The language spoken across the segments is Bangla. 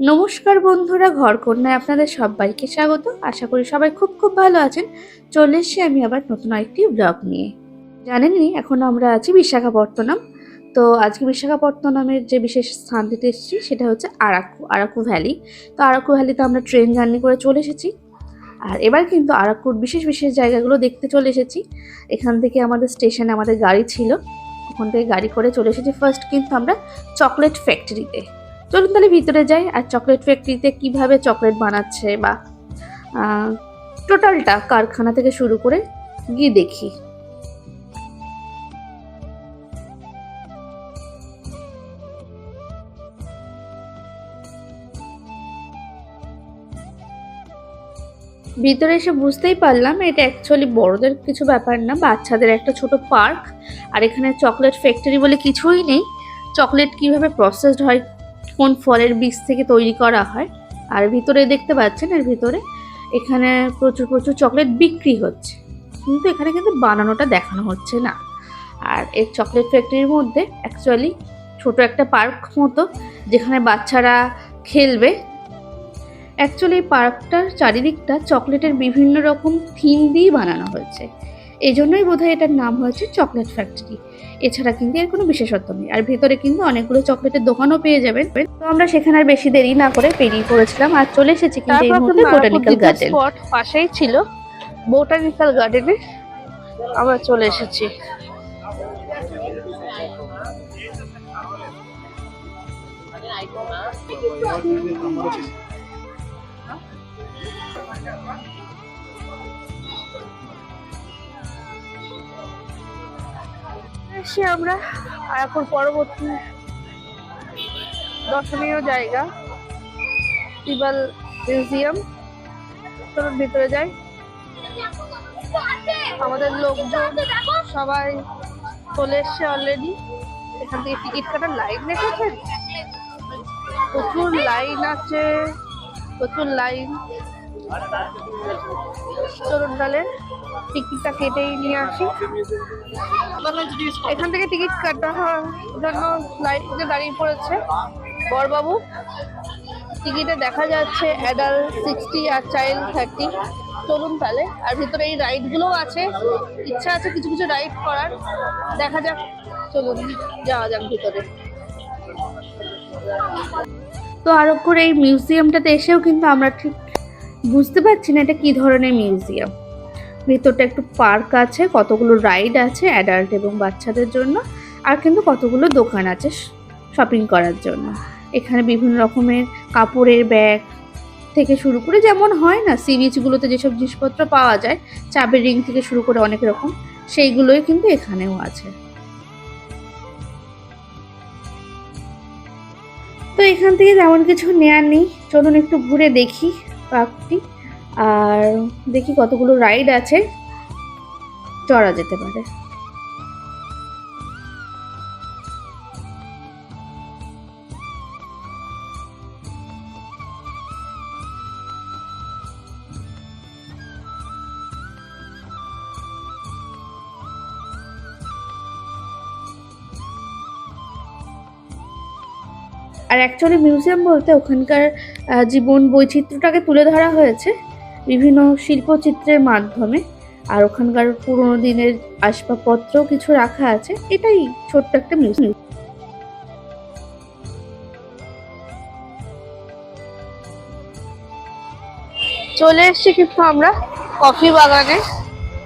নমস্কার বন্ধুরা ঘর কন্যায় আপনাদের সবাইকে স্বাগত। আশা করি সবাই খুব খুব ভালো আছেন। চলে এসেছি আমি আবার নতুন আরেকটি ব্লগ নিয়ে। জানেনই, এখন আমরা আছি বিশাখাপত্তনম। তো আজকে বিশাখাপত্তনমের যে বিশেষ স্থান স্থানটিতে এসেছি, সেটা হচ্ছে আরাকু আরাকু ভ্যালি। তো আরাকু ভ্যালিতে আমরা ট্রেন জার্নি করে চলে এসেছি। আর এবার কিন্তু আরাকুর বিশেষ বিশেষ জায়গাগুলো দেখতে চলে এসেছি। এখান থেকে আমাদের স্টেশনে আমাদের গাড়ি ছিল। ওখান থেকে গাড়ি করে চলে এসেছি। ফার্স্ট কিন্তু আমরা চকলেট ফ্যাক্টরিতে চলুন তাহলে ভিতরে যাই, আর চকলেট ফ্যাক্টরিতে কীভাবে চকলেট বানাচ্ছে বা টোটালটা কারখানা থেকে শুরু করে গিয়ে দেখি। ভিতরে এসে বুঝতেই পারলাম, এটা অ্যাকচুয়ালি বড়দের কিছু ব্যাপার না, বাচ্চাদের একটা ছোট পার্ক আর এখানে চকলেট ফ্যাক্টরি বলে কিছুই নেই। চকলেট কীভাবে প্রসেসড হয় কোন ফলের বীজ থেকে তৈরি করা হয়। আর ভিতরে দেখতে পাচ্ছেন, এর ভিতরে এখানে প্রচুর প্রচুর চকলেট বিক্রি হচ্ছে। কিন্তু এখানে কিন্তু বানানোটা দেখানো হচ্ছে না। আর এই চকলেট ফ্যাক্টরির মধ্যে অ্যাকচুয়ালি ছোট একটা পার্ক মতো যেখানে বাচ্চারা খেলবে। অ্যাকচুয়ালি এই পার্কটার চারিদিকটা চকলেটের বিভিন্ন রকম থিম দিয়ে বানানো হয়েছে। এই জন্যই বোধহয় এটার নাম হয়েছে চকলেট ফ্যাক্টরি এছাড়া কিন্তু এর কোনো বিশেষত্ব নেই। আর ভেতরে কিন্তু অনেকগুলো চকলেটের দোকানও পেয়ে যাবেন। তো আমরা সেখানে আর বেশি দেরি না করে পেরিয়ে পড়েছিলাম আর চলে এসেছি কিন্তু এই মুহূর্তে বোটানিক্যাল গার্ডেন স্পট পাশেই ছিল বোটানিক্যাল গার্ডেনে আমরা চলে এসেছি। এসে আমরা, আর এখন পরবর্তী দর্শনীয় জায়গা টিবাল মিউজিয়াম, চলুন ভিতরে যাই। আমাদের লোকজন সবাই চলে এসছে অলরেডি এখান থেকে টিকিট কাটার লাইন দেখেছেন? প্রচুর লাইন আছে, প্রচুর লাইন চলুন তাহলে। টিকিটটা কেটেই নিয়ে আসি। এখান থেকে টিকিট কাটা হওয়ার জন্য লাইনে দাঁড়িয়ে পড়েছে। বরবাবু, টিকিটে দেখা যাচ্ছে অ্যাডাল্ট সিক্সটি আর চাইল্ড থার্টি চলুন তাহলে, আর ভিতরে এই রাইডগুলোও আছে। ইচ্ছা আছে কিছু কিছু রাইড করার। দেখা যাক, চলুন, যাওয়া যাক ভিতরে। তো আরোগ্যর এই মিউজিয়ামটাতে এসেও কিন্তু আমরা ঠিক বুঝতে পারছি না এটা কি ধরনের মিউজিয়াম ভেতরটা একটু পার্ক আছে, কতগুলো রাইড আছে অ্যাডাল্ট এবং বাচ্চাদের জন্য, আর কিন্তু কতগুলো দোকান আছে শপিং করার জন্য। এখানে বিভিন্ন রকমের কাপড়ের ব্যাগ থেকে শুরু করে যেমন হয় না সি বিচগুলোতে যেসব জিনিসপত্র পাওয়া যায়, চাবের রিং থেকে শুরু করে অনেক রকম, সেইগুলোই কিন্তু এখানেও আছে। তো এখান থেকে তেমন কিছু নেয়ার নেই, চলুন একটু ঘুরে দেখি পার্কটি। আর দেখি কতগুলো রাইড আছে। চড়া যেতে পারে। আর অ্যাকচুয়ালি মিউজিয়াম বলতে ওখানকার জীবন বৈচিত্র্যটাকে তুলে ধরা হয়েছে। বিভিন্ন শিল্পচিত্রের মাধ্যমে আর ওখানকার পুরোনো দিনের আসবাবপত্রও কিছু রাখা আছে। এটাই ছোট্ট একটা মিউজিয়াম। চলে এসছি কিন্তু আমরা কফি বাগানে।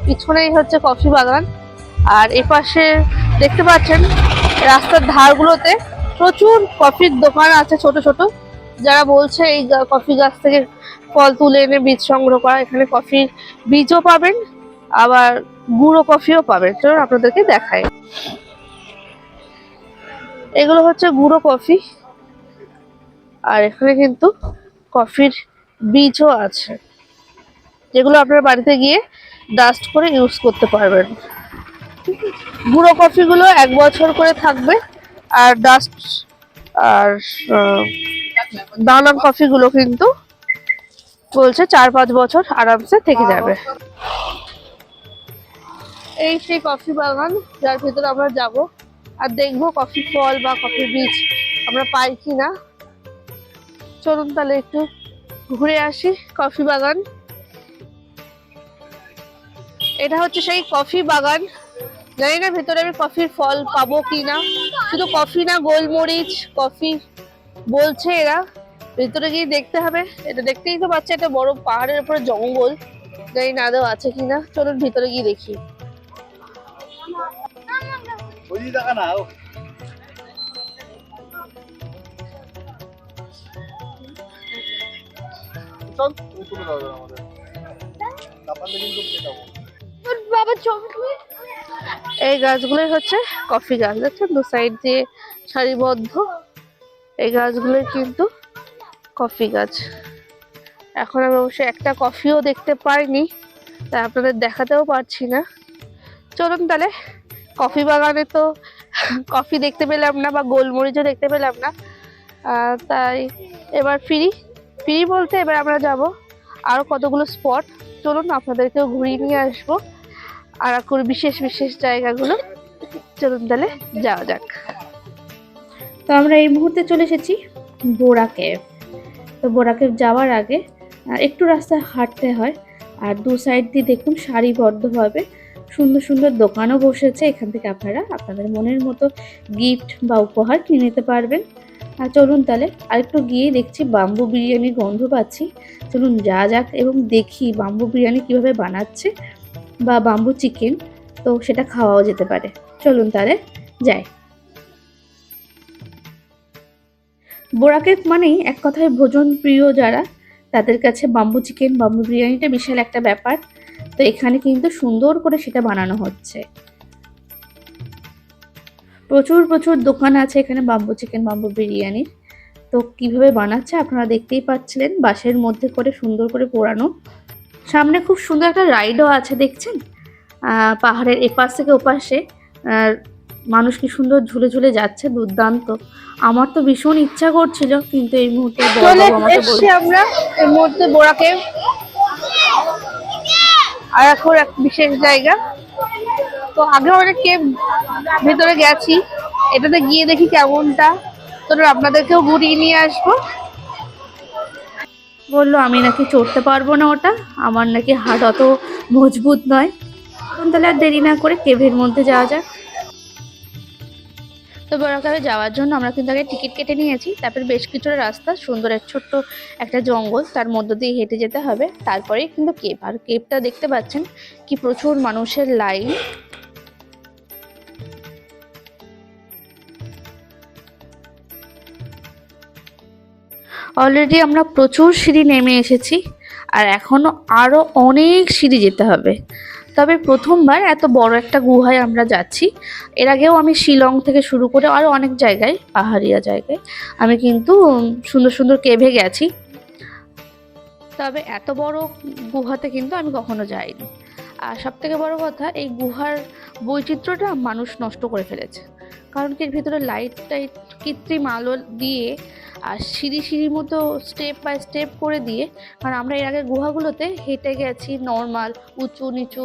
পিছনেই হচ্ছে কফি বাগান। আর এপাশে দেখতে পাচ্ছেন রাস্তার ধারগুলোতে প্রচুর কফির দোকান আছে ছোট ছোট। যারা বলছে এই কফি গাছ থেকে ফল তুলে এনে বীজ সংগ্রহ করা, এখানে কফির বীজও পাবেন, আবার গুঁড়ো কফিও পাবেন। চলুন আপনাদেরকে দেখাই। এগুলো হচ্ছে গুঁড়ো কফি, আর এখানে কিন্তু কফির বীজও আছে, যেগুলো আপনার বাড়িতে গিয়ে ডাস্ট করে ইউজ করতে পারবেন। গুঁড়ো কফিগুলো এক বছর করে থাকবে, আর ডাস্ট আর দানা কফিগুলো কিন্তু বলছে চার পাঁচ বছর আরামসে থেকে যাবে। এই সেই কফি বাগান যার ভিতরে আমরা যাব আর দেখব কফি ফল বা কফি বীজ আমরা পাই কি না চলুন তাহলে একটু ঘুরে আসি কফি বাগান। এটা হচ্ছে সেই কফি বাগান। জানি না ভেতরে আমি কফির ফল পাবো কি না শুধু কফি না গোলমরিচ কফি বলছে এরা ভেতরে গিয়ে দেখতে হবে। এটা দেখতেই তো পাচ্ছে একটা বড় পাহাড়ের উপরে জঙ্গল। জানি না আদৌ আছে কিনা। চলুন ভিতরে গিয়ে দেখি। এই গাছগুলোই হচ্ছে কফি গাছ। দেখছেন দু সাইড দিয়ে সারিবদ্ধ। এই গাছগুলোই কিন্তু কফি গাছ। এখন আমি অবশ্যই একটা কফিও দেখতে পাইনি, তাই আপনাদের দেখাতেও পারছি না। চলুন তাহলে, কফি বাগানে তো কফি দেখতে পেলাম না বা গোলমরিচও দেখতে পেলাম না। তাই এবার ফিরি ফিরি বলতে এবার আমরা যাব আরও কতগুলো স্পট। চলুন, আপনাদেরকেও ঘুরিয়ে নিয়ে আসব। আর করে বিশেষ বিশেষ জায়গাগুলো। চলুন তাহলে যাওয়া যাক। তো আমরা এই মুহূর্তে চলে এসেছি বোরা কেভ তো বোরা কেভ যাওয়ার আগে একটু রাস্তায় হাঁটতে হয়। আর দু সাইড দিয়ে দেখুন সারিবদ্ধভাবে সুন্দর সুন্দর দোকানও বসেছে। এখান থেকে আপনারা আপনাদের মনের মতো গিফট বা উপহার কিনে নিতে পারবেন। আর চলুন তাহলে আরেকটু গিয়ে দেখছি বাম্বু বিরিয়ানির গন্ধ পাচ্ছি। চলুন যা যাক এবং দেখি বাম্বু বিরিয়ানি কীভাবে বানাচ্ছে বা বাম্বু চিকেন তো সেটা খাওয়াও যেতে পারে। চলুন তাহলে যাই। বোরাকেট মানেই এক কথায় ভোজন প্রিয় যারা, তাদের কাছে বাম্বু চিকেন বাম্বু বিরিয়ানিটা বিশাল একটা ব্যাপার। তো এখানে কিন্তু সুন্দর করে সেটা বানানো হচ্ছে। প্রচুর প্রচুর দোকান আছে এখানে বাম্বু চিকেন বাম্বু বিরিয়ানির তো কীভাবে বানাচ্ছে আপনারা দেখতেই পাচ্ছিলেন বাসের মধ্যে করে সুন্দর করে পোড়ানো। সামনে খুব সুন্দর একটা রাইডও আছে, দেখছেন? পাহাড়ের এপাশ থেকে ওপাশে। মানুষ কি সুন্দর ঝুলে ঝুলে যাচ্ছে? দুর্দান্ত। আমার তো ভীষণ ইচ্ছা করছিল কিন্তু এই মুহূর্তে আমরা। এই মুহূর্তে বোরাকে। আর এখন এক বিশেষ জায়গা। তো আগে অনেক ভেতরে গেছি। এটাতে গিয়ে দেখি কেমনটা। তো আপনাদেরকেও ঘুরিয়ে নিয়ে আসব। বলল আমি নাকি চড়তে পারব না ওটা। আমার নাকি হাট অত মজবুত নয়। তাহলে আর দেরি না করে কেভের মধ্যে যাওয়া যাক। তো বড়াকাবে যাওয়ার জন্য আমরা কিন্তু আগে টিকিট কেটে নিয়েছি। তারপর বেশ কিছুটা রাস্তা, সুন্দর এক ছোট্ট একটা জঙ্গল, তার মধ্য দিয়ে হেঁটে যেতে হবে। তারপরে কিন্তু কেভ আর কেভটা দেখতে পাচ্ছেন কি প্রচুর মানুষের লাইন। অলরেডি আমরা প্রচুর সিঁড়ি নেমে এসেছি, আর এখনও আরও অনেক সিঁড়ি যেতে হবে। তবে প্রথমবার এত বড় একটা গুহায় আমরা যাচ্ছি। এর আগেও আমি শিলং থেকে শুরু করে আরও অনেক জায়গায়, পাহাড়িয়া জায়গায়, আমি কিন্তু সুন্দর সুন্দর কেভে গেছি। তবে এত বড় গুহাতে কিন্তু আমি কখনো যাইনি। আর সব থেকে বড় কথা, এই গুহার বৈচিত্র্যটা মানুষ নষ্ট করে ফেলেছে। কারণ কি, এর ভিতরে লাইট টাইট কৃত্রিম আলো দিয়ে আর সিঁড়ি সিঁড়ির মতো স্টেপ বাই স্টেপ করে দিয়ে কারণ আমরা এর আগে গুহাগুলোতে হেঁটে গেছি নর্মাল উঁচু, নিচু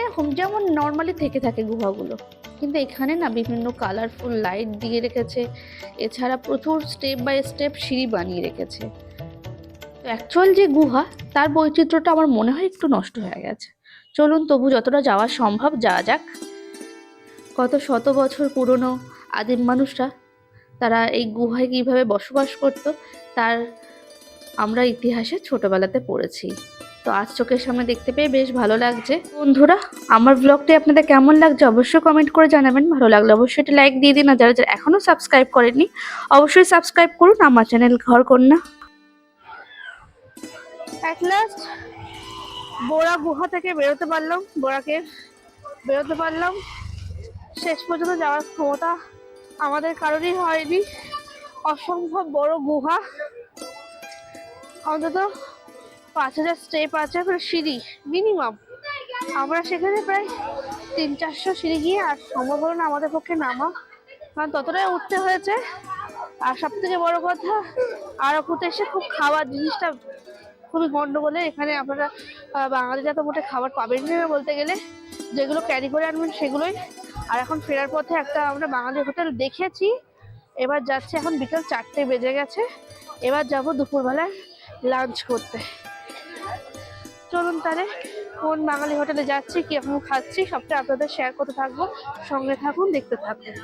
এরকম যেমন নর্মালি থেকে থাকে গুহাগুলো। কিন্তু এখানে না বিভিন্ন কালারফুল লাইট দিয়ে রেখেছে, এছাড়া প্রচুর স্টেপ বাই স্টেপ সিঁড়ি বানিয়ে রেখেছে। তো অ্যাকচুয়াল যে গুহা, তার বৈচিত্র্যটা আমার মনে হয় একটু নষ্ট হয়ে গেছে। চলুন তবু যতটা যাওয়া সম্ভব যাওয়া যাক। কত শত বছর পুরনো আদিম মানুষরা তারা এই গুহায় কীভাবে বসবাস করত, তার আমরা ইতিহাসে ছোটবেলাতে পড়েছি। তো আজ চোখের সামনে দেখতে পেয়ে বেশ ভালো লাগছে। বন্ধুরা, আমার ব্লগটি আপনাদের কেমন লাগছে অবশ্যই কমেন্ট করে জানাবেন। ভালো লাগলে অবশ্যই একটা লাইক দিয়ে দিন। আর যারা যারা এখনও সাবস্ক্রাইব করেননি, অবশ্যই সাবস্ক্রাইব করুন আমার চ্যানেল ঘর কন্যা। অ্যাট লাস্ট বোরা গুহা থেকে বেরোতে পারলাম, বোরাকে বেরোতে পারলাম। শেষ পর্যন্ত যাওয়ার ক্ষমতা আমাদের কারোরই হয়নি। অসম্ভব বড় গুহা। অন্তত পাঁচ হাজার স্টেপ আছে সিঁড়ি মিনিমাম আমরা সেখানে প্রায় তিন চারশো সিঁড়ি গিয়ে আর সম্ভব হলো না আমাদের পক্ষে নামা। কারণ ততটাই উঠতে হয়েছে। আর সব থেকে বড় কথা আরাকুতে এসে খুব খাওয়ার জিনিসটা খুবই গন্ডগোলে এখানে আপনারা বাঙালিরা তো মোটে খাবার পাবেন না বলতে গেলে। যেগুলো ক্যারি করে আনবেন সেগুলোই আর এখন ফেরার পথে একটা আমরা বাঙালি হোটেল দেখেছি। এবার যাচ্ছে এখন বিকেল চারটে বেজে গেছে। এবার যাব দুপুরবেলায় লাঞ্চ করতে। চলুন তাহলে, কোন বাঙালি হোটেলে যাচ্ছি, কীরকম খাচ্ছি, সবটা আপনাদের শেয়ার করতে থাকব। সঙ্গে থাকুন, দেখতে থাকুন।